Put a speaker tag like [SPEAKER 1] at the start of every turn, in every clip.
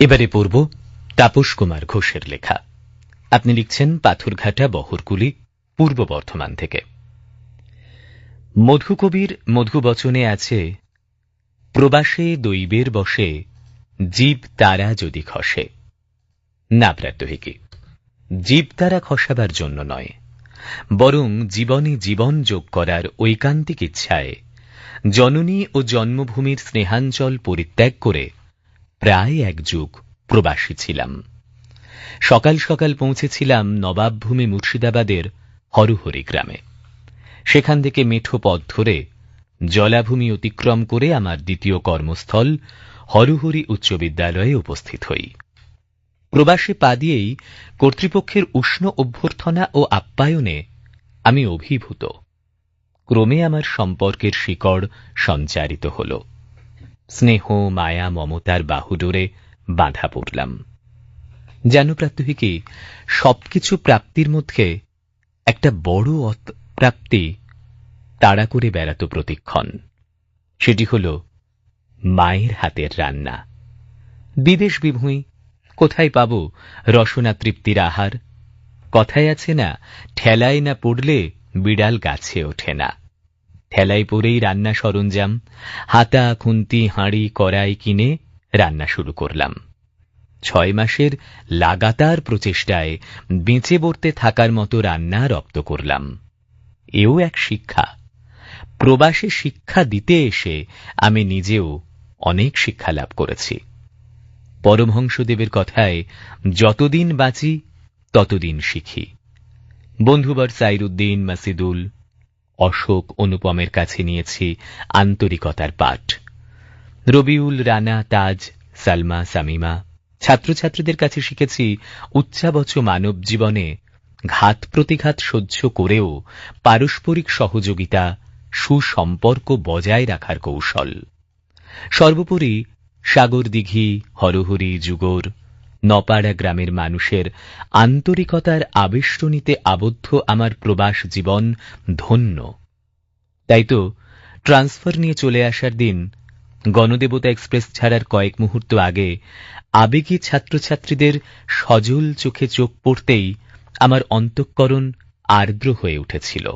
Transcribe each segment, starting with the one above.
[SPEAKER 1] এবারে পড়ব তাপস কুমার ঘোষের লেখা। আপনি লিখছেন পাথরঘাটা বহরকুলি পূর্ব বর্ধমান থেকে। মধুকবির মধুবচনে আছে, প্রবাসে দৈবের বসে, জীব তারা যদি খসে। না প্রাত্যহিকী জীব তারা খসাবার জন্য নয়, বরং জীবনে জীবন যোগ করার ঐকান্তিক ইচ্ছায়, জননী ও জন্মভূমির স্নেহাঞ্চল পরিত্যাগ করে প্রায় এক যুগ প্রবাসী ছিলাম। সকাল সকাল পৌঁছেছিলাম নবাবভূমি মুর্শিদাবাদের হরহরি গ্রামে। সেখান থেকে মেঠো পথ ধরে জলাভূমি অতিক্রম করে আমার দ্বিতীয় কর্মস্থল হরহরি উচ্চ বিদ্যালয়ে উপস্থিত হই। প্রবাসে পা দিয়েই কর্তৃপক্ষের উষ্ণ অভ্যর্থনা ও আপ্যায়নে আমি অভিভূত। ক্রমে আমার সম্পর্কের শিকড় সঞ্চারিত হল। স্নেহ, মায়া, মমতার বাহুডোরে বাঁধা পড়লাম। যেন প্রাত্যহিকী সবকিছু প্রাপ্তির মধ্যে একটা বড় প্রাপ্তি তাড়া করে বেড়াত প্রতিক্ষণ। সেটি হল মায়ের হাতের রান্না। বিদেশ বিভূঁই, কোথায় পাব রসনা তৃপ্তির আহার? কথায় আছে না, ঠেলায় না পড়লে বিড়াল গাছে ওঠে না। ঠেলায় পরেই রান্না সরঞ্জাম, হাতা, খুন্তি, হাঁড়ি, কড়াই কিনে রান্না শুরু করলাম। ছয় মাসের লাগাতার প্রচেষ্টায় বেঁচে বর্তে থাকার মতো রান্না রপ্ত করলাম। এও এক শিক্ষা। প্রবাসে শিক্ষা দিতে এসে আমি নিজেও অনেক শিক্ষা লাভ করেছি। পরমহংসদেবের কথায়, যতদিন বাঁচি, ততদিন শিখি। বন্ধুবর সাইরুদ্দিন মাসিদুল অশোক অনুপমের কাছে নিয়েছি আন্তরিকতার পাঠ। রবিউল রানা, তাজ, সালমা, সামিমা, ছাত্রছাত্রীদের কাছে শিখেছি উচ্চাবচ মানব জীবনে ঘাত প্রতিঘাত সহ্য করেও পারস্পরিক সহযোগিতা, সুসম্পর্ক বজায় রাখার কৌশল। সর্বোপরি সাগর দিঘি হরহরি, যুগর নপাড়া গ্রামের মানুষের আন্তরিকতার আবেষ্টনীতে আবদ্ধ আমার প্রবাস জীবন ধন্য। তাই তো, ট্রান্সফার নিয়ে চলে আসার দিন গণদেবতা এক্সপ্রেস ছাড়ার কয়েক মুহূর্ত আগে আবেগী ছাত্রছাত্রীদের সজল চোখে চোখ পড়তেই আমার অন্তঃকরণ আর্দ্র হয়ে উঠেছিল।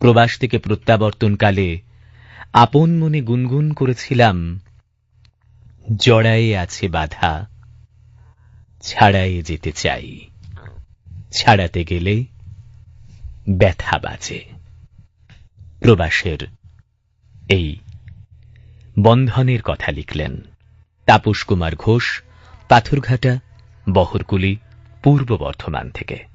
[SPEAKER 1] প্রবাস থেকে প্রত্যাবর্তনকালে আপন মনে গুনগুন করেছিলাম, জড়ায়ে আছে বাধা। ছাড়ায়ে যেতে চাই। ছাড়াতে গেলে ব্যথা বাজে। প্রবাসের এই বন্ধনের কথা লিখলেন তাপস কুমার ঘোষ, পাথরঘাটা, বহরকুলি, পূর্ব বর্ধমান থেকে।